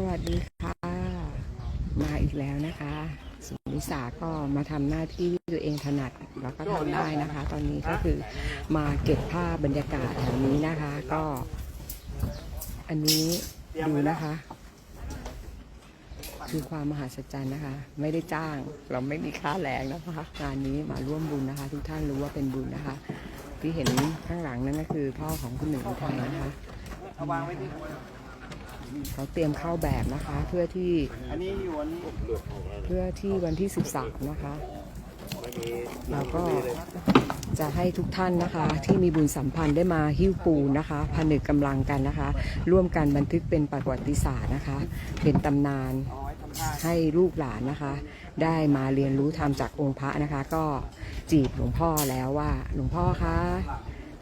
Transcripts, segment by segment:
สวัสดีค่ะ มาอีกแล้วนะคะสุนิสาก็มาทำหน้าที่ที่ตัวเองถนัดแล้วก็ทำได้นะคะ ตอนนี้ก็คือมาเก็บภาพบรรยากาศแถวนี้นะคะ ก็ อันนี้ดูนะคะ คือความมหัศจรรย์นะคะ ไม่ได้จ้าง เราไม่มีค่าแรงนะคะงานนี้มาร่วมบุญนะคะ ทุกท่านรู้ว่าเป็นบุญนะคะ ที่เห็นข้างหลังนั่นก็คือพ่อของคุณหนึ่งอุทัยนะคะเอาวางไว้ที่ เขาเตรียมเข้าแบบนะคะ เพื่อที่เพื่อที่วันที่ 13 นะคะเราก็จะให้ทุกท่านนะคะ ที่มีบุญสัมพันธ์ได้มาหิ้วปูนะคะผนึกกำลังกันนะคะ ร่วมกันบันทึกเป็นประวัติศาสตร์นะคะ เป็นตำนานให้ลูกหลานนะคะ ได้มาเรียนรู้ธรรมจากองค์พระนะคะ ก็จีบหลวงพ่อแล้วว่าหลวงพ่อคะ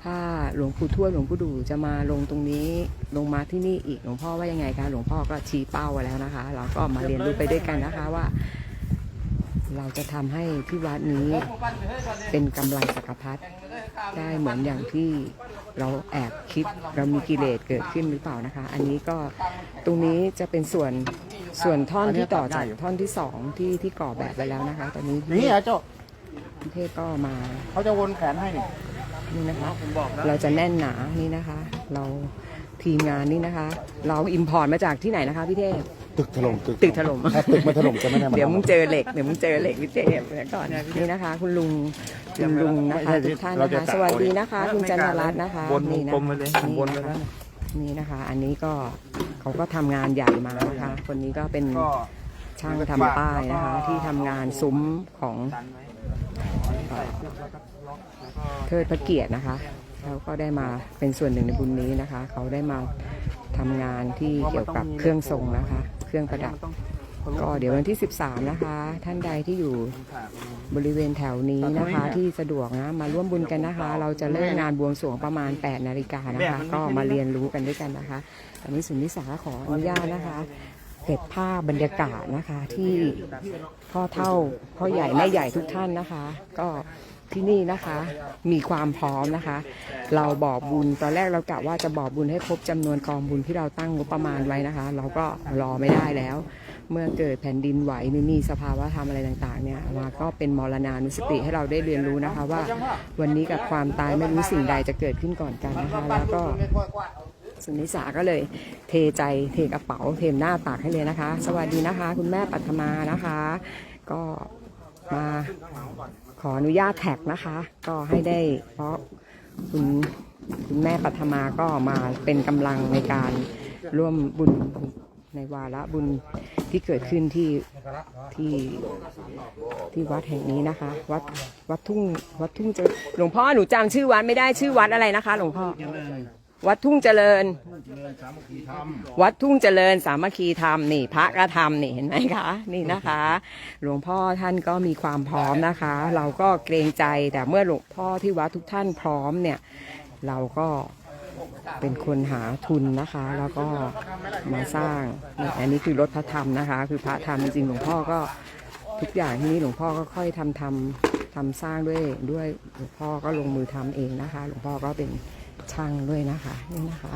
ถ้าหลวงปู่ทวดหลวงปู่ดูจะมาลงตรงนี้ลงมาที่นี่อีกหลวงพ่อว่ายังไงคะหลวงพ่อก็ชี้เป้าไว้แล้วนะคะ เราก็มาเรียนรู้ไปด้วยกันนะคะว่า เราจะทำให้ที่วัดนี้เป็นกำลังสักพัดได้เหมือนอย่างที่เราแอบคิดเรามีกิเลสเกิดขึ้นหรือเปล่านะคะ อันนี้ก็ตรงนี้จะเป็นส่วนส่วนท่อนที่ต่อจากท่อนที่สองที่ที่ก่อแบบไปแล้วนะคะ ตอนนี้นี่อะเจ้าพี่เทพก็มาเขาจะวนแขนให้นี่ นี่นะคะผมบอกแล้วเราจะแน่นหนานี่นะคะ เราทีมงานนี่นะคะ เราอิมพอร์ตมาจากที่ไหนนะคะพี่เทพตึกถล่มตึกถล่มถ้าตึกไม่ถล่มจะไม่ได้มาเดี๋ยวมึงเจอเหล็กเดี๋ยวมึงเจอเหล็กพี่เจมส์เดี๋ยวก่อนนี่นะคะ คุณลุงคุณลุงนะคะทุกท่านนะคะสวัสดีนะคะคุณจันทรัตน์นะคะวนวนี่งนะกลมไปเลยผมวนไปแล้วนี่นะคะ อันนี้ก็เขาก็ทำงานใหญ่มานะคะ คนนี้ก็เป็นก็ช่างทำป้ายนะคะ ที่ทำงานซุ้มของดันไว้เอ่อเทิดพระเกียรตินะคะเขาก็ได้มาเป็นส่วนหนึ่งในบุญนี้นะคะ เขาได้มาทำงานที่เกี่ยวกับเครื่องทรงนะคะ เครื่องประดับมันต้องก็เดี๋ยววันที่ 13 นะคะ ท่านใดที่อยู่ผ่าบริเวณแถวนี้นะคะ ที่สะดวกนะมาร่วมบุญกันนะคะ เราจะเริ่มงานบวงสรวงประมาณ 8 นาฬิกานะคะ ก็มาเรียนรู้กันด้วยกันนะคะตอนนี้สุนิสาขออนุญาตนะคะ เก็บภาพบรรยากาศนะคะ ที่พ่อเท่าพ่อใหญ่แม่ใหญ่ทุกท่านนะคะ ก็ที่นี่นะคะมีความพร้อมนะคะ เราบอกบุญตอนแรกเรากะว่าจะบอกบุญให้ครบจำนวนกองบุญที่เราตั้งงบประมาณไว้นะคะ เราก็รอไม่ได้แล้ว เมื่อเกิดแผ่นดินไหวมีมีสภาวะธรรมอะไรต่างๆเนี่ยมาก็เป็นมรณานุสติให้เราได้เรียนรู้นะคะว่า วันนี้กับความตายไม่รู้สิ่งใดจะเกิดขึ้นก่อนกันนะคะแล้วก็ สุนิสาก็เลยเทใจเทกระเป๋าเทมหน้าตักให้เลยนะคะ สวัสดีนะคะ คุณแม่ปัทมานะคะ ก็มาขออนุญาตแท็กนะคะ ก็ให้ได้เพราะคุณคุณแม่ปัทมาก็มาเป็นกำลังในการร่วมบุญในวาระบุญที่เกิดขึ้นที่ที่ที่วัดแห่งนี้นะคะ วัดวัดทุ่งวัดทุ่งเจริญหลวงพ่อหนูจำชื่อวัดไม่ได้ชื่อวัดอะไรนะคะ หลวงพ่อ วัดทุ่งเจริญวัดทุ่งเจริญสามัคคีธรรมนี่ พระกระทำนี่เห็นไหมคะ นี่นะคะ หลวงพ่อท่านก็มีความพร้อมนะคะ เราก็เกรงใจแต่เมื่อหลวงพ่อที่วัดทุกท่านพร้อมเนี่ย เราก็เป็นคนหาทุนนะคะ แล้วก็มาสร้างนี่อันนี้คือรถพระธรรมนะคะ คือพระธรรมจริงๆหลวงพ่อก็ทุกอย่างที่นี่หลวงพ่อก็ค่อยทำทำทำสร้างด้วยด้วยหลวงพ่อก็ลงมือทำเองนะคะ หลวงพ่อก็เป็น ช่างด้วยนะคะนี่นะคะ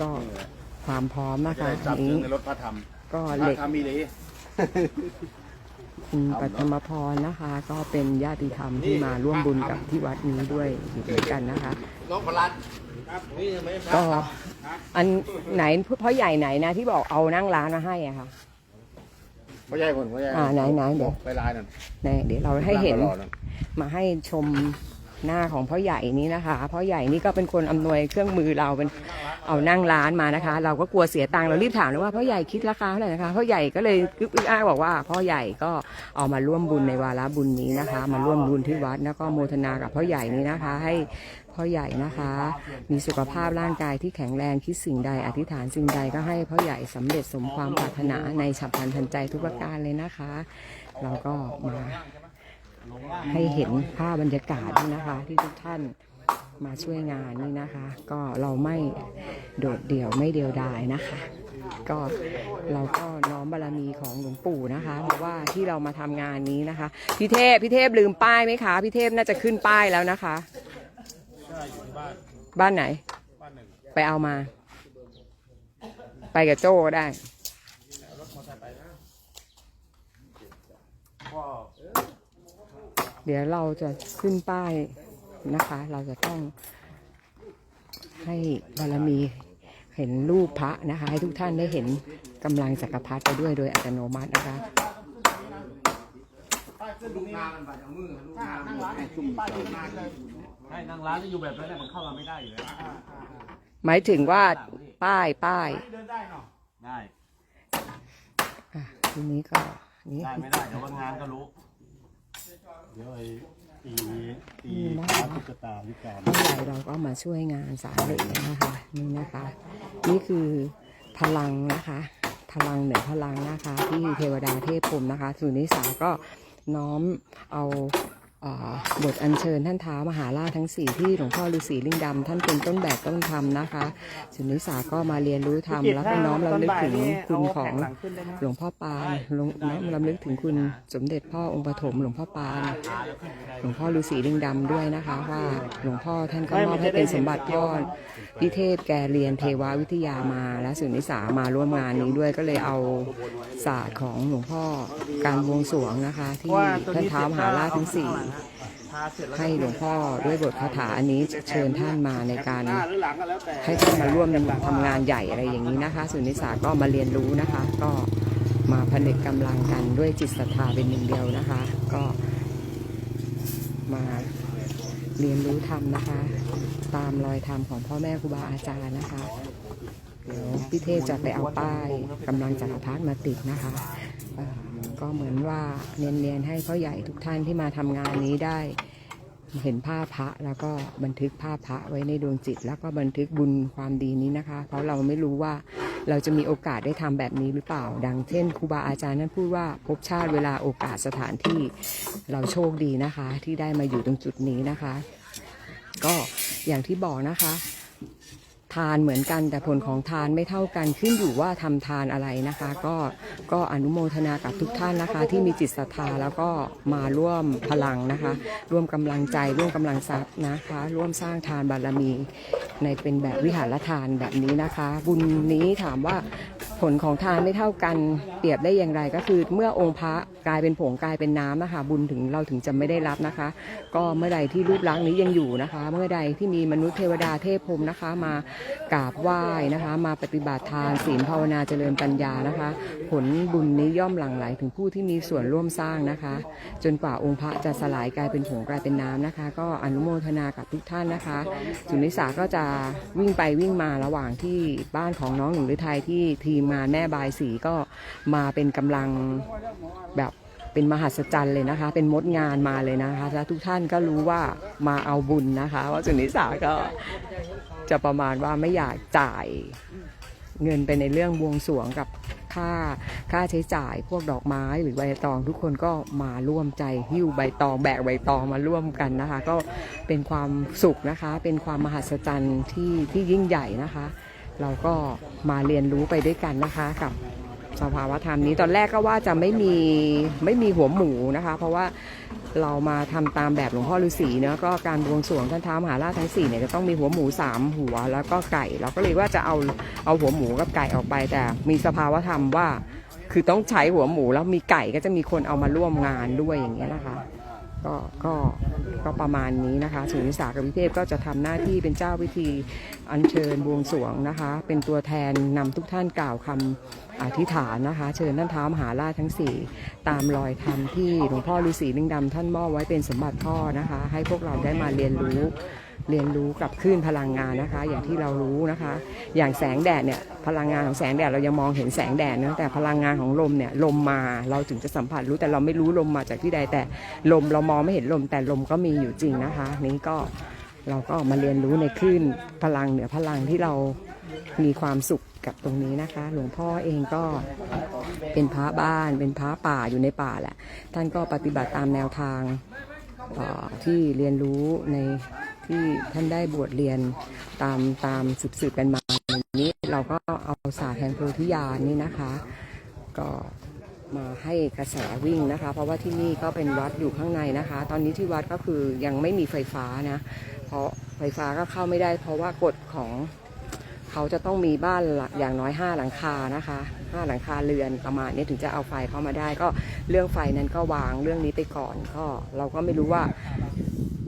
ก็ความพร้อมนะคะจัอับนนี้ในรถพระธรรมก็พเหล็ระกธรรมมีเลยคุณปัทมพรนะคะ ก็เป็นญาติธรรมที่มาร่วมบุญกับที่วัดนี้ด้วยเหมือนกันนะคะน้องพลัดก็อันไหนพ่อใหญ่ไหนนะที่บอกเอานั่งร้านมาให้อะค่ะพ่อใหญ่คนพ่อใหญ่อ่าไหนไหนเดี๋ยวไปลายนั่นไหนเดี๋ยวเราให้เห็นรอนั่นมาให้ชม หน้าของพ่อใหญ่นี้นะคะพ่อใหญ่นี่ก็เป็นคนอำนวยเครื่องมือเราเป็นเอานั่งร้านมานะคะ เราก็กลัวเสียตังค์เรารีบถามเลยว่าพ่อใหญ่คิดราคาเท่าไหร่นะคะพ่อใหญ่ก็เลยกึกอึกอ้าบอกว่า พ่อใหญ่ก็เอามาร่วมบุญในวาระบุญนี้นะคะ มาร่วมบุญที่วัดแล้วก็โมทนากับพ่อใหญ่นี้นะคะ ให้พ่อใหญ่นะคะ มีสุขภาพร่างกายที่แข็งแรงคิดสิ่งใดอธิษฐานสิ่งใดก็ให้พ่อใหญ่สำเร็จสมความปรารถนาในฉับพลันทันใจทุกประการเลยนะคะ เราก็มา ให้เห็นภาพบรรยากาศนี่นะคะ ที่ทุกท่านมาช่วยงานนี่นะคะ ก็เราไม่โดดเดี่ยวไม่เดียวดายนะคะ ก็เราก็น้อมบารมีของหลวงปู่นะคะ เพราะว่าที่เรามาทำงานนี้นะคะพี่เทพพี่เทพลืมป้ายไหมคะพี่เทพน่าจะขึ้นป้ายแล้วนะคะบ้านไหน ไปเอามา ไปกับโจ้ได้ เดี๋ยวเราจะขึ้นป้ายนะคะ เราจะต้องให้บารมีเห็นรูปพระนะคะ ให้ทุกท่านได้เห็นกำลังจักรพรรดิไปด้วยโดยอัตโนมัตินะคะใช่นั่งร้านแล้วอยู่แบบนั้นน่ะมันเข้ามาไม่ได้อยู่แล้วหมายถึงว่าป้ายป้ายเดินได้เนาะได้อะทีนี้ก็นี่ได้ไม่ได้เดี๋ยววันงานก็รู้ เดี๋ยวไอ้ตีตีนี่นะร้าคะนตุ๊กตายุการผู้ใหญ่เราก็มาช่วยงานสารเหล็กนะคะนี่นะคะ นี่คือพลังนะคะ พลังเหนือพลังนะคะ ที่เทวดาเทพพรหมนะคะ สุนิสาก็น้อมเอาเอ่อ บทอัญเชิญท่านท้ามหาราชทั้งสี่ที่หลวงพ่อฤาษีลิงดำท่านเป็นต้นแบบต้นธรรมนะคะสุนิสาก็มาเรียนรู้ธรรมแล้วก็น้อมรำลึกถึงคุณของหลวงพ่อปานหลวงน้อมรำลึกถึงคุณสมเด็จพ่อองค์ปฐมหลวงพ่อปานหลวงพ่อฤาษีลิงดำด้วยนะคะว่าหลวงพ่อท่านก็มอบให้เป็นสมบัติพ่อพิเทพแกเรียนเทววิทยามาและสุนิสามาร่วมงานนี้ด้วยก็เลยเอาศาสตร์ของหลวงพ่อการบวงสรวงนะคะ ที่ท่านเท้ามหาราชทั้งสี่ให้หลวงพ่อด้วยบทคาถาอันนี้เชิญท่านมาในการ ให้ท่านมาร่วมทำงานใหญ่อะไรอย่างนี้นะคะสุนิสาก็มาเรียนรู้นะคะ ก็มาผนึกกำลังกันด้วยจิตศรัทธาเป็นหนึ่งเดียวนะคะ ก็มาเรียนรู้ธรรมนะคะ ตามรอยธรรมของพ่อแม่ครูบาอาจารย์นะคะเดี๋ยวพี่เทพจะไปเอาป้ายกำลังจักรพรรดิมาติดนะคะ ก็เหมือนว่าเนียนๆให้พ่อใหญ่ทุกท่านที่มาทำงานนี้ได้ เห็นภาพพระแล้วก็บันทึกภาพพระไว้ในดวงจิต แล้วก็บันทึกบุญความดีนี้นะคะ เพราะเราไม่รู้ว่าเราจะมีโอกาสได้ทำแบบนี้หรือเปล่า ดังเช่นครูบาอาจารย์นั้นพูดว่าพบชาติเวลาโอกาสสถานที่เราโชคดีนะคะ ที่ได้มาอยู่ตรงจุดนี้นะคะ ก็อย่างที่บอกนะคะ ทานเหมือนกันแต่ผลของทานไม่เท่ากันขึ้นอยู่ว่าทำทานอะไรนะคะ ก็ก็อนุโมทนากับทุกท่านนะคะ ที่มีจิตศรัทธาแล้วก็มาร่วมพลังนะคะ ร่วมกำลังใจร่วมกำลังทรัพย์นะคะ ร่วมสร้างทานบารมีในเป็นแบบวิหารทานแบบนี้นะคะ บุญนี้ถามว่าผลของทานไม่เท่ากันเปรียบได้อย่างไรก็คือเมื่อองค์พระกลายเป็นผงกลายเป็นน้ำนะคะบุญถึงเราถึงจะไม่ได้รับนะคะ ก็เมื่อใดที่รูปลักษณ์นี้ยังอยู่นะคะ เมื่อใดที่มีมนุษย์เทวดาเทพพรมนะคะมากราบไหว้นะคะ มาปฏิบัติทานศีลภาวนาเจริญปัญญานะคะ ผลบุญนี้ย่อมหลั่งไหลถึงผู้ที่มีส่วนร่วมสร้างนะคะ จนกว่าองค์พระจะสลายกลายเป็นผงกลายเป็นน้ำนะคะ ก็อนุโมทนากับทุกท่านนะคะสุนิสาก็จะวิ่งไปวิ่งมาระหว่างที่บ้านของน้องหนุ่มฤทัยที่ทีมงานแม่บายสีก็มาเป็นกำลังแบบเป็นมหัศจรรย์เลยนะคะ เป็นมดงานมาเลยนะคะ และทุกท่านก็รู้ว่ามาเอาบุญนะคะ ว่าสุนิสาก็ จะประมาณว่าไม่อยากจ่ายเงินไปในเรื่องบวงสรวงกับค่าค่าใช้จ่ายพวกดอกไม้หรือใบตอง ทุกคนก็มาร่วมใจหิ้วใบตองแบกใบตองมาร่วมกันนะคะ ก็เป็นความสุขนะคะ เป็นความมหัศจรรย์ที่ที่ยิ่งใหญ่นะคะ เราก็มาเรียนรู้ไปด้วยกันนะคะกับสภาวธรรมนี้ตอนแรกก็ว่าจะไม่มีไม่มีหัวหมูนะคะ เพราะว่า เรามาทำตามแบบหลวงพ่อฤาษีเนาะก็การบวงสรวงท่านท้ามหาราชทั้งสี่เนี่ยจะต้องมีหัวหมูสามหัวแล้วก็ไก่ เราก็เลยว่าจะเอาเอาหัวหมูกับไก่ออกไปแต่มีสภาวธรรมว่า คือต้องใช้หัวหมูแล้วมีไก่ก็จะมีคนเอามาร่วมงานด้วยอย่างเงี้ยนะคะ ก็ก็ก็ประมาณนี้นะคะสุนิสากับวิเทพก็จะทำหน้าที่เป็นเจ้าพิธีอัญเชิญบวงสรวงนะคะ เป็นตัวแทนนำทุกท่านกล่าวคำอธิษฐานนะคะ เชิญท่านเท้ามหาราชทั้งสี่ตามรอยธรรมที่หลวงพ่อฤาษีลิงดำท่านมอบไว้เป็นสมบัติพ่อนะคะ ให้พวกเราได้มาเรียนรู้ เรียนรู้กับคลื่นพลังงานนะคะ อย่างที่เรารู้นะคะ อย่างแสงแดดเนี่ยพลังงานของแสงแดดเรายังมองเห็นแสงแดดนะแต่พลังงานของลมเนี่ยลมมาเราถึงจะสัมผัสรู้แต่เราไม่รู้ลมมาจากที่ใดแต่ลมเรามองไม่เห็นลมแต่ลมก็มีอยู่จริงนะคะ นี้ก็เราก็มาเรียนรู้ในคลื่นพลังเหนือพลังที่เรามีความสุขกับตรงนี้นะคะ หลวงพ่อเองก็เป็นพระบ้าน เป็นพระป่าอยู่ในป่าแหละ ท่านก็ปฏิบัติตามแนวทางที่เรียนรู้ใน ที่ท่านได้บวชเรียนตามตามสืบสืบๆกันมาอย่างนี้เราก็เอาศาสตร์แห่งโพธิญาณนี่นะคะ ก็มาให้กระแสวิ่งนะคะ เพราะว่าที่นี่ก็เป็นวัดอยู่ข้างในนะคะ ตอนนี้ที่วัดก็คือยังไม่มีไฟฟ้านะ เพราะไฟฟ้าก็เข้าไม่ได้ เพราะว่ากฎของ เขาจะต้องมีบ้านอย่างน้อย 5 หลังคานะคะ5หลังคาเรือนประมาณนี้ถึงจะเอาไฟเข้ามาได้ ก็เรื่องไฟนั้นก็วางเรื่องนี้ไปก่อนก็เราก็ไม่รู้ว่า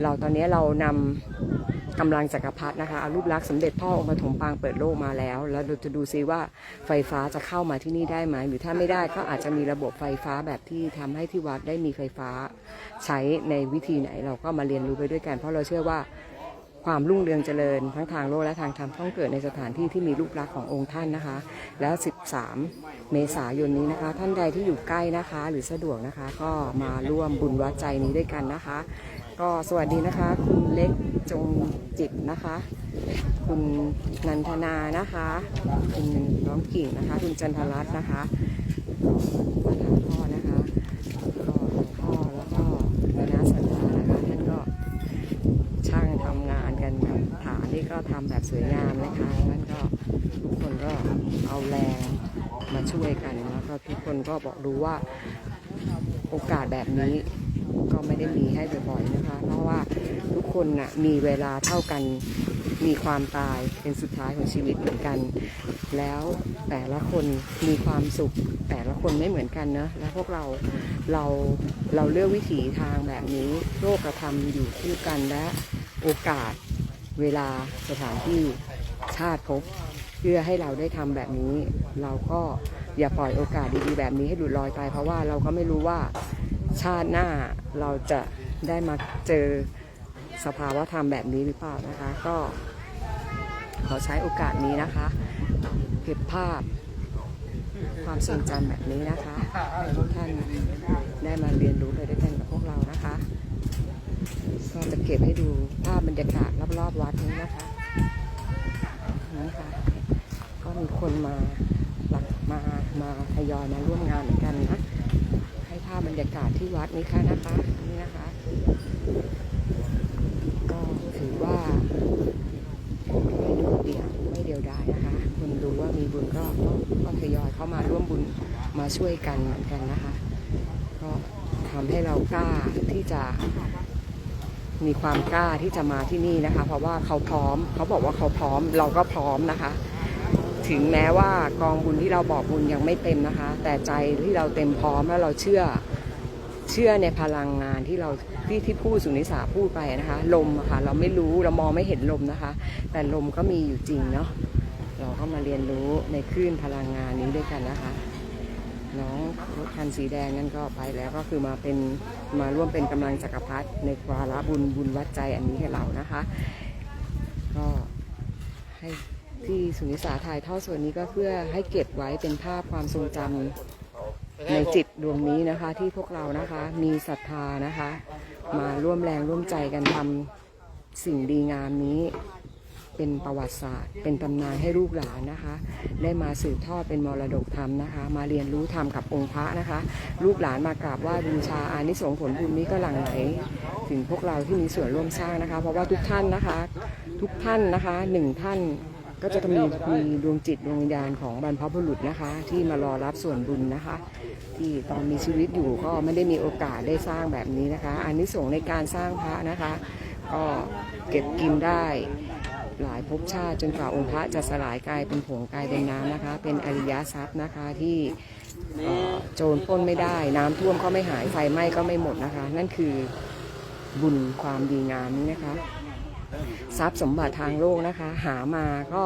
เราตอนนี้เรานำกำลังจักรพรรดินะคะเอารูปลักษณ์สมเด็จพ่อองค์ปฐมปางเปิดโลกมาแล้ว แล้วเราจะดูซิว่าไฟฟ้าจะเข้ามาที่นี่ได้ไหมหรือถ้าไม่ได้ก็อาจจะมีระบบไฟฟ้าแบบที่ทำให้ที่วัดได้มีไฟฟ้า ใช้ในวิธีไหนเราก็มาเรียนรู้ไปด้วยกัน เพราะเราเชื่อว่า ความรุ่งเรืองเจริญ ทั้งทางโลกและทางธรรมต้องเกิดในสถานที่ที่มีรูปลักษณ์ขององค์ท่านนะคะ แล้ว 13 เมษายนนี้นะคะ ท่านใดที่อยู่ใกล้นะคะ หรือสะดวกนะคะ ก็มาร่วมบุญวัดใจนี้ด้วยกันนะคะ ก็สวัสดีนะคะ คุณเล็กจงจิตนะคะ คุณนันทนานะคะ คุณน้องกิ่งนะคะ คุณจันทรัตน์นะคะก็ทางพ่อนะคะก็หลวงพ่อแล้วก็คณะสัตยานะคะ ท่านก็ ช่างทำงานกันครับฐานนี่ ก็ทำแบบสวยงามนะคะท่านก็ทุกคนก็เอาแรงมาช่วยกันแล้วก็ทุกคนก็บอกรู้ว่าโอกาสแบบนี้ก็ไม่ได้มีให้บ่อยๆนะคะ เพราะว่าทุกคนน่ะมีเวลาเท่ากันมีความตายเป็นสุดท้ายของชีวิตเหมือนกัน แล้วแต่ละคนมีความสุข แต่ละคนไม่เหมือนกันเนะแล้วพวกเราเราเราเลือกวิถีทางแบบนี้ โลกกระทำอยู่คู่กันและโอกาส เวลาสถานที่ชาติภพเพื่อให้เราได้ทำแบบนี้ เราก็อย่าปล่อยโอกาสดีๆแบบนี้ให้หลุดลอยไป เพราะว่าเราก็ไม่รู้ว่าชาติหน้าเราจะได้มาเจอสภาวะธรรมแบบนี้หรือเปล่านะคะ ก็ขอใช้โอกาสนี้นะคะเก็บภาพความทรงจำแบบนี้นะคะให้ทุกท่านได้มาเรียนรู้ไปด้วยกันกับพวกเรานะคะ ก็จะเก็บให้ดูภาพบรรยากาศรอบๆวัดนี้นะคะนี่ค่ะก็มีคนมาหลักมามาทยอยมาร่วมงานเหมือนกันนะให้ภาพบรรยากาศที่วัดนี้ค่ะนะคะนี่นะคะ ก็ถือว่าไม่โดดเดี่ยวไม่เดียวดายนะคะคนรู้ว่ามีบุญก็ก็ก็ทยอยเข้ามาร่วมบุญมาช่วยกันเหมือนกันนะคะ ก็ทำให้เรากล้าที่จะ มีความกล้าที่จะมาที่นี่นะคะ เพราะว่าเขาพร้อม เขาบอกว่าเขาพร้อม เราก็พร้อมนะคะ ถึงแม้ว่ากองบุญที่เราบอกบุญยังไม่เต็มนะคะ แต่ใจที่เราเต็มพร้อมแล้วเราเชื่อเชื่อในพลังงานที่เราที่ที่พูดสุนิสาพูดไปนะคะ ลมอะค่ะเราไม่รู้เรามองไม่เห็นลมนะคะ แต่ลมก็มีอยู่จริงเนาะเราก็มาเรียนรู้ในคลื่นพลังงานนี้ด้วยกันนะคะ น้องรถคันสีแดงนั่นก็ไปแล้วก็คือมาเป็นมาร่วมเป็นกำลังจักรพรรดิในวาระบุญบุญวัดใจอันนี้ให้เรานะคะ ก็ให้ที่สุนิสาถ่ายทอดส่วนนี้ก็เพื่อให้เก็บไว้เป็นภาพความทรงจำในจิตดวงนี้นะคะ ที่พวกเรานะคะมีศรัทธานะคะ มาร่วมแรงร่วมใจกันทำสิ่งดีงามนี้ เป็นประวัติศาสตร์ เป็นตำนานให้ลูกหลานนะคะ ได้มาสืบทอดเป็นมรดกธรรมนะคะ มาเรียนรู้ธรรมกับองค์พระนะคะ ลูกหลานมากราบไหว้บูชาอานิสงส์ผลบุญนี้ก็หลั่งไหลถึงพวกเราที่มีส่วนร่วมสร้างนะคะ เพราะว่าทุกท่านนะคะ ทุกท่านนะคะหนึ่งท่านก็จะมีมีดวงจิตดวงวิญญาณของบรรพบุรุษนะคะ ที่มารอรับส่วนบุญนะคะ ที่ตอนมีชีวิตอยู่ก็ไม่ได้มีโอกาสได้สร้างแบบนี้นะคะอันนี้ส่งส์ในการสร้างพระนะคะ ก็เก็บกินได้ หลายภพชาติจนกว่าองค์พระจะสลายกายเป็นผงกายเป็นน้ำนะคะ เป็นอริยทรัพย์นะคะที่โจรปล้นไม่ได้ น้ำท่วมก็ไม่หายไฟไหม้ก็ไม่หมดนะคะ นั่นคือบุญความดีงามนี้นะคะ ทรัพย์สมบัติทางโลกนะคะ หามาก็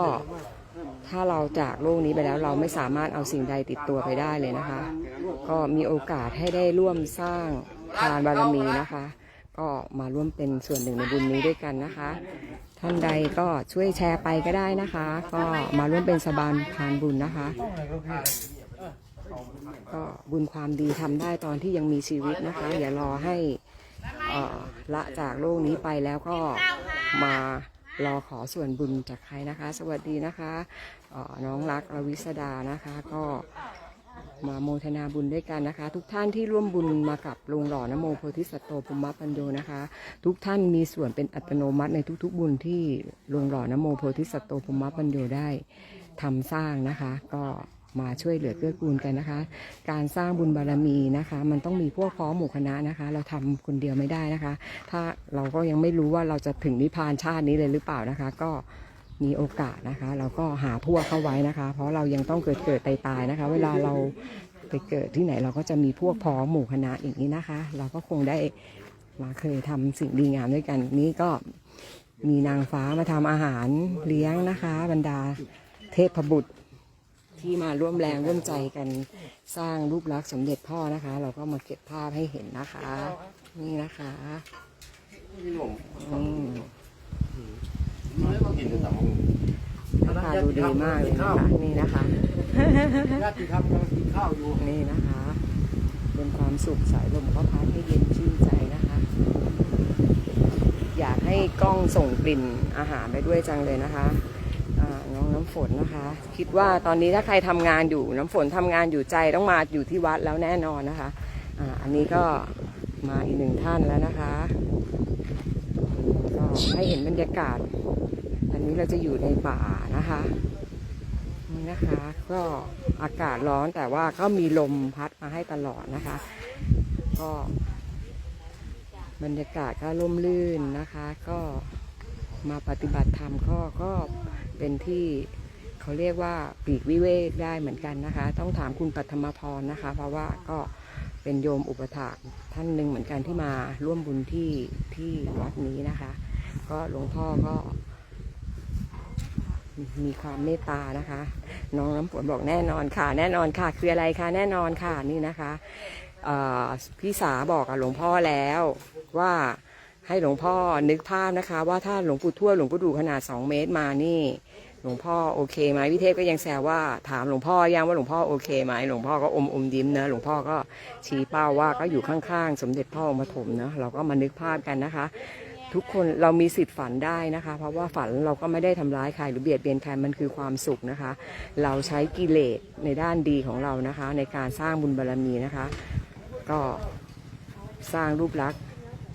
ถ้าเราจากโลกนี้ไปแล้วเราไม่สามารถเอาสิ่งใดติดตัวไปได้เลยนะคะ ก็มีโอกาสให้ได้ร่วมสร้างทานบารมีนะคะ ก็มาร่วมเป็นส่วนหนึ่งในบุญนี้ด้วยกันนะคะ ท่านใดก็ช่วยแชร์ไปก็ได้นะคะ ก็มาร่วมเป็นสบานทานบุญนะคะ ก็บุญความดีทำได้ตอนที่ยังมีชีวิตนะคะ อย่ารอให้อ่อละจากโลกนี้ไปแล้วก็มารอขอส่วนบุญจากใครนะคะ สวัสดีนะคะน้องรักรวิสดานะคะ ก็ มาโมทนาบุญด้วยกันนะคะ ทุกท่านที่ร่วมบุญมากับโรงหล่อนโมโพธิสัตโตภูมิปัญโยนะคะ ทุกท่านมีส่วนเป็นอัตโนมัติในทุกๆบุญที่โรงหล่อนโมโพธิสัตโตภูมิปัญโยได้ทำสร้างนะคะ ก็มาช่วยเหลือเกื้อกูลกันนะคะ การสร้างบุญบารมีนะคะ มันต้องมีพวกพ้องหมู่คณะนะคะ เราทำคนเดียวไม่ได้นะคะ ถ้าเราก็ยังไม่รู้ว่าเราจะถึงนิพพานชาตินี้เลยหรือเปล่านะคะ ก็ มีโอกาสนะคะ เราก็หาพวกเข้าไว้นะคะ เพราะเรายังต้องเกิดเกิดตายตายนะคะ เวลาเราไปเกิดที่ไหนเราก็จะมีพวกพ้องหมู่คณะอย่างนี้นะคะ เราก็คงได้มาเคยทำสิ่งดีงามด้วยกันนี้ก็มีนางฟ้ามาทำอาหารเลี้ยงนะคะ บรรดาเทพบุตรที่มาร่วมแรงร่วมใจกันสร้างรูปลักษณ์สมเด็จพ่อนะคะ เราก็มาเก็บภาพให้เห็นนะคะ นี่นะคะ อืม หน้าตาดูดีมากเลยนะคะนี่นะคะญาติครับกำลังกินข้าวอยู่นี่นะคะเป็นความสุขสายลมก็พัดให้เย็นชื่นใจนะคะ อยากให้กล้องส่งกลิ่นอาหารไปด้วยจังเลยนะคะอ่าน้องน้ำฝนนะคะ คิดว่าตอนนี้ถ้าใครทำงานอยู่น้ำฝนทำงานอยู่ใจต้องมาอยู่ที่วัดแล้วแน่นอนนะคะอ่าอันนี้ก็มาอีกหนึ่งท่านแล้วนะคะก็ให้เห็นบรรยากาศ อันนี้เราจะอยู่ในป่านะคะนี่นะคะ ก็อากาศร้อนแต่ว่าก็มีลมพัดมาให้ตลอดนะคะ ก็บรรยากาศก็ร่มรื่นนะคะ ก็มาปฏิบัติธรรมก็ก็เป็นที่เขาเรียกว่าปลีกวิเวกได้เหมือนกันนะคะ ต้องถามคุณปัทมพรนะคะ เพราะว่าก็เป็นโยมอุปถากท่านหนึ่งเหมือนกันที่มาร่วมบุญที่ที่วัดนี้นะคะ ก็หลวงพ่อก็ มีความเมตตานะคะ น้องน้ำฝนบอกแน่นอนค่ะ แน่นอนค่ะ คืออะไรคะแน่นอนค่ะนี่นะคะพี่สาบอกกับหลวงพ่อแล้วว่าให้หลวงพ่อนึกภาพนะคะ ว่าถ้าหลวงปู่ทั่วหลวงปู่ดูขนาด 2 เมตรมานี่ หลวงพ่อโอเคไหมพี่เทพก็ยังแซวว่าถามหลวงพ่อยังว่าหลวงพ่อโอเคไหมหลวงพ่อก็อมอมยิ้มนะหลวงพ่อก็ชี้เป้าว่าก็อยู่ข้างๆ สมเด็จพ่อองค์ปฐมเนะเราก็มานึกภาพกันนะคะ ทุกคนเรามีสิทธิ์ฝันได้นะคะ เพราะว่าฝันเราก็ไม่ได้ทำร้ายใครหรือเบียดเบียนใครมันคือความสุขนะคะ เราใช้กิเลสในด้านดีของเรานะคะ ในการสร้างบุญบารรมีนะคะ ก็สร้างรูปลักษณ์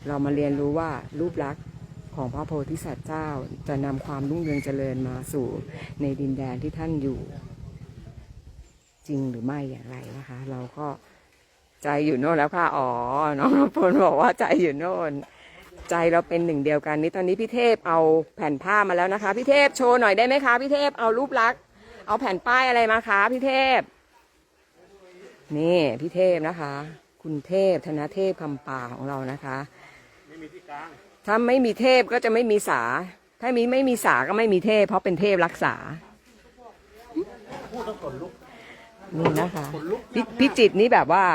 เรามาเรียนรู้ว่ารูปลักษณ์ของพระโพธิสัตว์เจ้าจะนำความรุ่งเรืองเจริญมาสู่ในดินแดนที่ท่านอยู่ จริงหรือไม่อย่างไรนะคะ เราก็ใจอยู่โน่นแล้วค่ะ อ๋อ น้องนพลบอกว่าใจอยู่โน่น ใจเราเป็นหนึ่งเดียวกันนี้ตอนนี้พี่เทพเอาแผ่นผ้ามาแล้วนะคะ พี่เทพโชว์หน่อยได้ไหมคะพี่เทพเอารูปลักษณ์เอาแผ่นป้ายอะไรมาคะพี่เทพ นี่พี่เทพนะคะ คุณเทพธนเทพคำป่าของเรานะคะไม่มีที่กลางถ้าไม่มีเทพก็จะไม่มีสา ถ้ามีไม่มีสาก็ไม่มีเทพ เพราะเป็นเทพรักษาน,นี่นะคะพพี่จิตนี่แบบว่า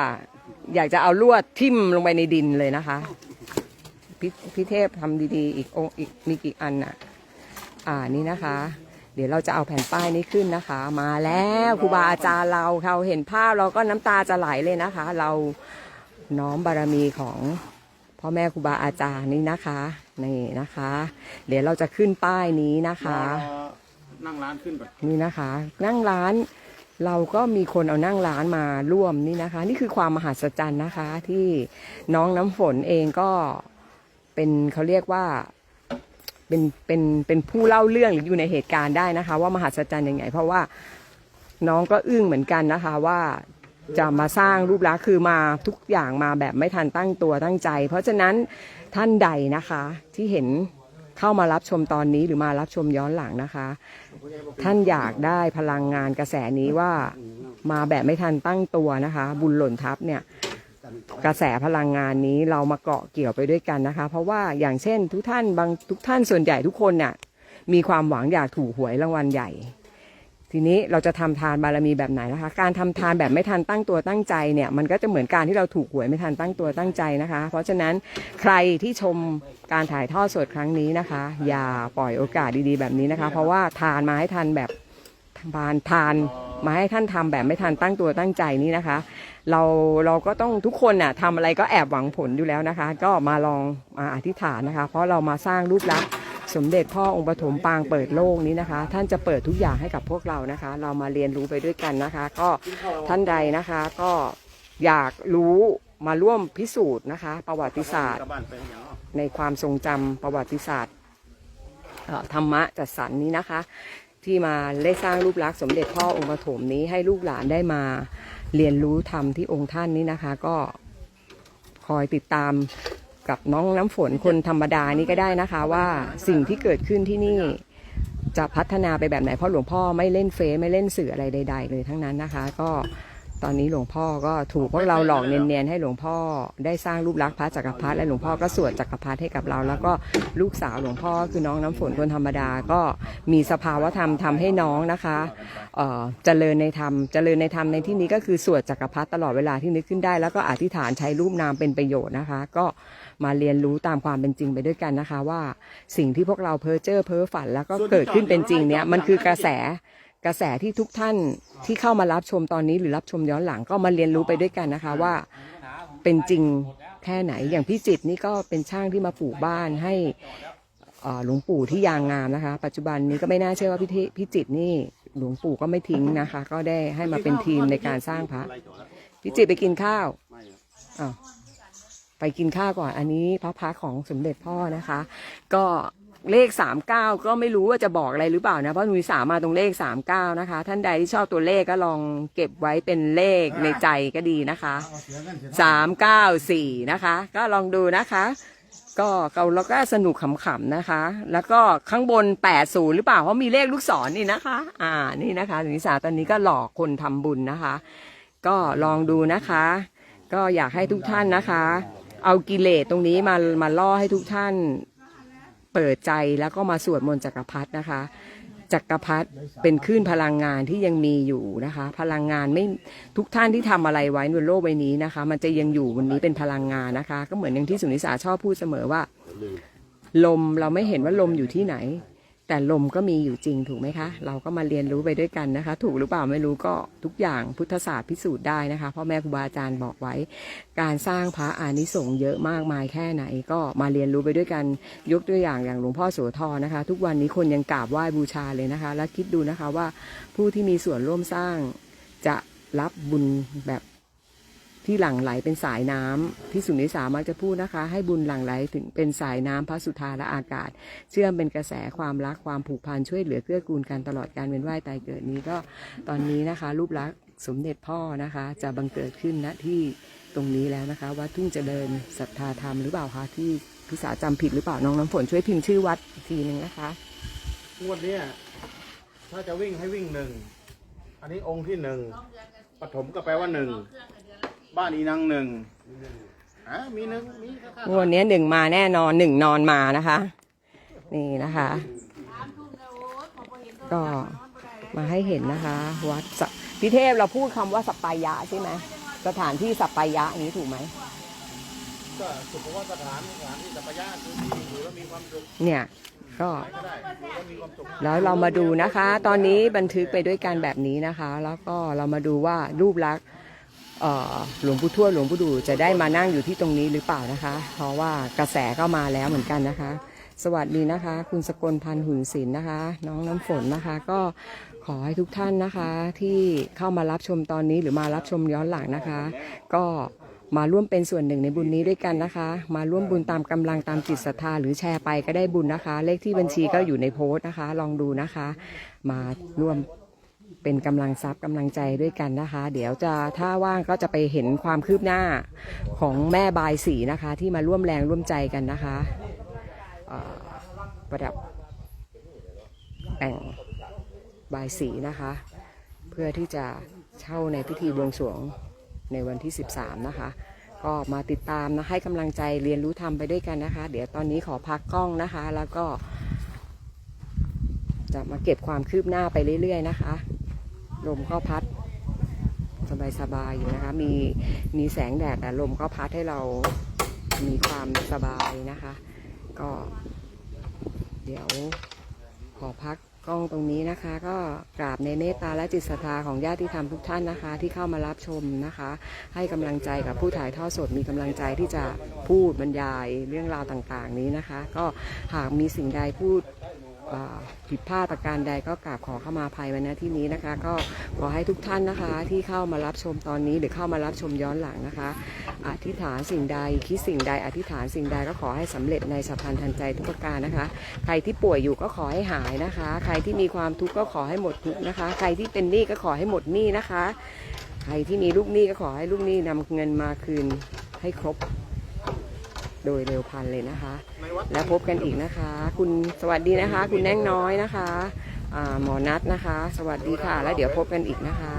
อยากจะเอาลวดทิ่มลงไปในดินเลยนะคะ พี่พี่เทพทำดีๆ อีกองค์อีกมีกี่อันน่ะ อ่านี่นะคะ เดี๋ยวเราจะเอาแผ่นป้ายนี้ขึ้นนะคะ มาแล้วครูบาอาจารย์เราเขาเห็นภาพเราก็น้ำตาจะไหลเลยนะคะ เราน้อมบารมีของพ่อแม่ครูบาอาจารย์นี่นะคะนี่นะคะ เดี๋ยวเราจะขึ้นป้ายนี้นะคะรอนั่งร้านขึ้นก่อนนี่นะคะ นั่งร้านเราก็มีคนเอานั่งร้านมาร่วมนี่นะคะ นี่คือความมหัศจรรย์นะคะ ที่น้องน้ำฝนเองก็ เป็นเขาเรียกว่าเป็นเป็นเป็นผู้เล่าเรื่องหรืออยู่ในเหตุการณ์ได้นะคะ ว่ามหัศจรรย์ยังไง เพราะว่าน้องก็อึ้งเหมือนกันนะคะว่าจะมาสร้างรูปลักษณ์คือมาทุกอย่างมาแบบไม่ทันตั้งตัวตั้งใจ เพราะฉะนั้นท่านใดนะคะที่เห็นเข้ามารับชมตอนนี้หรือมารับชมย้อนหลังนะคะ ท่านอยากได้พลังงานกระแสนี้ว่ามาแบบไม่ทันตั้งตัวนะคะ บุญหล่นทับเนี่ย กระแสพลังงานนี้เรามาเกาะเกี่ยวไปด้วยกันนะคะ เพราะว่าอย่างเช่นทุกท่านบางทุกท่านส่วนใหญ่ทุกคนเนี่ยมีความหวังอยากถูกหวยรางวัลใหญ่ ทีนี้เราจะทำทานบารมีแบบไหนนะคะ การทำทานแบบไม่ทันตั้งตัวตั้งใจเนี่ยมันก็จะเหมือนการที่เราถูกหวยไม่ทันตั้งตัวตั้งใจนะคะ เพราะฉะนั้นใครที่ชมการถ่ายทอดสดครั้งนี้นะคะ อย่าปล่อยโอกาสดีๆแบบนี้นะคะ เพราะว่าทานมาให้ทันแบบทานทานมาให้ท่านทำแบบไม่ทันตั้งตัวตั้งใจนี้นะคะ เราเราก็ต้องทุกคนน่ะทำอะไรก็แอบหวังผลอยู่แล้วนะคะ ก็มาลองมาอธิษฐานนะคะ เพราะเรามาสร้างรูปลักษณ์สมเด็จพ่อองค์ปฐมปางเปิดโลกนี้นะคะ ท่านจะเปิดทุกอย่างให้กับพวกเรานะคะ เรามาเรียนรู้ไปด้วยกันนะคะ ก็ท่านใดนะคะก็อยากรู้มาร่วมพิสูจน์นะคะ ประวัติศาสตร์ ในความทรงจำประวัติศาสตร์เอ่อธรรมะจัดสรรนี้นะคะ ที่มาได้สร้างรูปลักษณ์สมเด็จพ่อองค์ปฐมนี้ให้ลูกหลานได้มา เรียนรู้ธรรมที่องค์ท่านนี้นะคะ ก็คอยติดตามกับน้องน้ำฝนคนธรรมดานี้ก็ได้นะคะ ว่าสิ่งที่เกิดขึ้นที่นี่จะพัฒนาไปแบบไหนเพราะหลวงพ่อไม่เล่นเฟซไม่เล่นสื่ออะไรใด ๆ เลยทั้งนั้นนะคะ ก็ ตอนนี้หลวงพ่อก็ถูกพวกเราหลอกเนียนๆให้หลวงพ่อได้สร้างรูปลักษณ์พระจักรพรรดิและหลวงพ่อก็สวดจักรพรรดิให้กับเรา แล้วก็ลูกสาวหลวงพ่อคือน้องน้ำฝนคนธรรมดาก็มีสภาวธรรมทำให้น้องนะคะเอ่อเจริญในธรรมเจริญในธรรมในที่นี้ก็คือสวดจักรพรรดิตลอดเวลาที่นึกขึ้นได้ แล้วก็อธิษฐานใช้รูปนามเป็นประโยชน์นะคะ ก็มาเรียนรู้ตามความเป็นจริงไปด้วยกันนะคะ ว่าสิ่งที่พวกเราเพ้อเจ้อเพ้อฝันแล้วก็เกิดขึ้นเป็นจริงเนี่ยมันคือกระแส กระแสที่ทุกท่านที่เข้ามารับชมตอนนี้หรือรับชมย้อนหลังก็มาเรียนรู้ไปด้วยกันนะคะว่าเป็นจริงแค่ไหนอย่างพี่จิตนี่ก็เป็นช่างที่มาปลูกบ้านให้หลวงปู่ที่ยางงามนะคะ ปัจจุบันนี้ก็ไม่น่าเชื่อว่าพี่พี่จิตนี่หลวงปู่ก็ไม่ทิ้งนะคะ ก็ได้ให้มาเป็นทีมในการสร้างพระพี่จิตไปกินข้าวอ้าวไปกินข้าวก่อนอันนี้พระพักตร์ของสมเด็จพ่อนะคะ ก็ เลข39ก็ไม่รู้ว่าจะบอกอะไรหรือเปล่านะ เพราะหนุยสามมาตรงเลข39นะคะ ท่านใดที่ชอบตัวเลขก็ลองเก็บไว้เป็นเลขในใจก็ดีนะคะ394นะคะ ก็ลองดูนะคะ ก็เราเราก็สนุกขำๆนะคะ แล้วก็ข้างบน80หรือเปล่า เพราะมีเลขลูกศรนี่นะคะ อ่านี่นะคะหนุยสาตอนนี้ก็หลอกคนทำบุญนะคะ ก็ลองดูนะคะ ก็อยากให้ทุกท่านนะคะ เอากิเลสตรงนี้มามาล่อให้ทุกท่าน เปิดใจแล้วก็มาสวดมนต์จักรพรรดินะคะจักรพรรดิเป็นคลื่นพลังงานที่ยังมีอยู่นะคะ พลังงานไม่ทุกท่านที่ทำอะไรไว้บนโลกใบนี้นะคะ มันจะยังอยู่วันนี้เป็นพลังงานนะคะ ก็เหมือนอย่างที่สุนิสาชอบพูดเสมอว่า ลมเราไม่เห็นว่าลมอยู่ที่ไหน แต่ลมก็มีอยู่จริงถูกไหมคะ เราก็มาเรียนรู้ไปด้วยกันนะคะ ถูกหรือเปล่าไม่รู้ก็ทุกอย่างพุทธศาสตร์พิสูจน์ได้นะคะพ่อแม่ครูบาอาจารย์บอกไว้ การสร้างพระอานิสงส์เยอะมากมายแค่ไหน ก็มาเรียนรู้ไปด้วยกันยกตัวอย่างอย่างหลวงพ่อโสธรนะคะ ทุกวันนี้คนยังกราบไหว้บูชาเลยนะคะ แล้วคิดดูนะคะว่าผู้ที่มีส่วนร่วมสร้างจะรับบุญแบบ ที่หลั่งไหลเป็นสายน้ำที่สุนิสามักจะพูดนะคะ ให้บุญหลั่งไหลถึงเป็นสายน้ำพระสุธาและอากาศ เชื่อมเป็นกระแสความรักความผูกพันช่วยเหลือเกื้อกูลกันตลอดการเวียนว่ายตายเกิดนี้ก็ตอนนี้นะคะ รูปลักษณ์สมเด็จพ่อนะคะ จะบังเกิดขึ้นณที่ตรงนี้แล้วนะคะวัดทุ่งเจริญศรัทธาธรรมหรือเปล่าคะที่พิสาจำผิดหรือเปล่าน้องน้ำฝนช่วยพิมพ์ชื่อวัดอีกทีหนึ่งนะคะงวดเนี้ยถ้าจะวิ่งให้วิ่งหนึ่งอันนี้องค์ที่หนึ่งปฐมก็แปลว่าหนึ่ง บ้านอีนังหนึ่งอะมีหนึ่งมีค่างวดนี้หนึ่งมาแน่นอนหนึ่งนอนมานะคะ นี่นะคะ ก็มาให้เห็นนะคะ วัดสะพี่เทพเราพูดคำว่าสัปปายะใช่ไหมสถานที่สัปปายะอย่างนี้ถูกไหม ก็สุขว่าสถานสถานที่สัพยาคือที่อยู่แล้วมีความสุขเนี่ยก็ ก็ได้อยู่แล้วมีความสุขแล้วเรามาดูนะคะ ตอนนี้บันทึกไปด้วยกันแบบนี้นะคะ แล้วก็เรามาดูว่ารูปลักษณ์เอ่อ หลวงปู่ทวดหลวงปู่ดูจะได้มานั่งอยู่ที่ตรงนี้หรือเปล่านะคะ เพราะว่ากระแสก็มาแล้วเหมือนกันนะคะ สวัสดีนะคะ คุณสกลพันธ์หุ่นศิลป์นะคะ น้องน้ำฝนนะคะ ก็ขอให้ทุกท่านนะคะ ที่เข้ามารับชมตอนนี้หรือมารับชมย้อนหลังนะคะ ก็มาร่วมเป็นส่วนหนึ่งในบุญนี้ด้วยกันนะคะ มาร่วมบุญตามกำลังตามจิตศรัทธาหรือแชร์ไปก็ได้บุญนะคะ เลขที่บัญชีก็อยู่ในโพสต์นะคะ ลองดูนะคะ มาร่วม เป็นกำลังทรัพย์กำลังใจด้วยกันนะคะ เดี๋ยวจะถ้าว่างก็จะไปเห็นความคืบหน้าของแม่บายสีนะคะ ที่มาร่วมแรงร่วมใจกันนะคะประดับแต่งบายสีนะคะ เพื่อที่จะเช่าในพิธีบวงสรวงในวันที่ 13 นะคะ ก็มาติดตามนะให้กำลังใจเรียนรู้ทำไปด้วยกันนะคะ เดี๋ยวตอนนี้ขอพักกล้องนะคะ แล้วก็ จะมาเก็บความคืบหน้าไปเรื่อยๆนะคะ ลมก็พัดสบายๆอยู่นะคะ มีมีแสงแดดแต่ลมก็พัดให้เรามีความสบายนะคะ ก็ เดี๋ยวขอพักกล้องตรงนี้นะคะ ก็กราบในเมตตาและจิตศรัทธาของญาติธรรมทุกท่านนะคะ ที่เข้ามารับชมนะคะ ให้กำลังใจกับผู้ถ่ายทอดสดมีกำลังใจที่จะพูดบรรยายเรื่องราวต่างๆ นี้นะคะ ก็หากมีสิ่งใดพูด ผิดพลาดประการใดก็กราบขอเข้ามาภายในที่นี้นะคะ ก็ขอให้ทุกท่านนะคะที่เข้ามารับชมตอนนี้หรือเข้ามารับชมย้อนหลังนะคะ อธิษฐานสิ่งใดคิดสิ่งใด อธิษฐานสิ่งใดก็ขอให้สำเร็จในสัพพันธ์ทันใจทุกประการนะคะ ใครที่ป่วยอยู่ก็ขอให้หายนะคะ ใครที่มีความทุกข์ก็ขอให้หมดทุกข์นะคะ ใครที่เป็นหนี้ก็ขอให้หมดหนี้นะคะ ใครที่มีลูกหนี้ก็ขอให้ลูกหนี้นำเงินมาคืนให้ครบ โดยเร็วพันเลยนะคะ แล้วพบกันอีกนะคะ คุณสวัสดีนะคะ คุณแน่งน้อยนะคะหมอนัทนะคะ สวัสดีค่ะ แล้วเดี๋ยวพบกันอีกนะคะ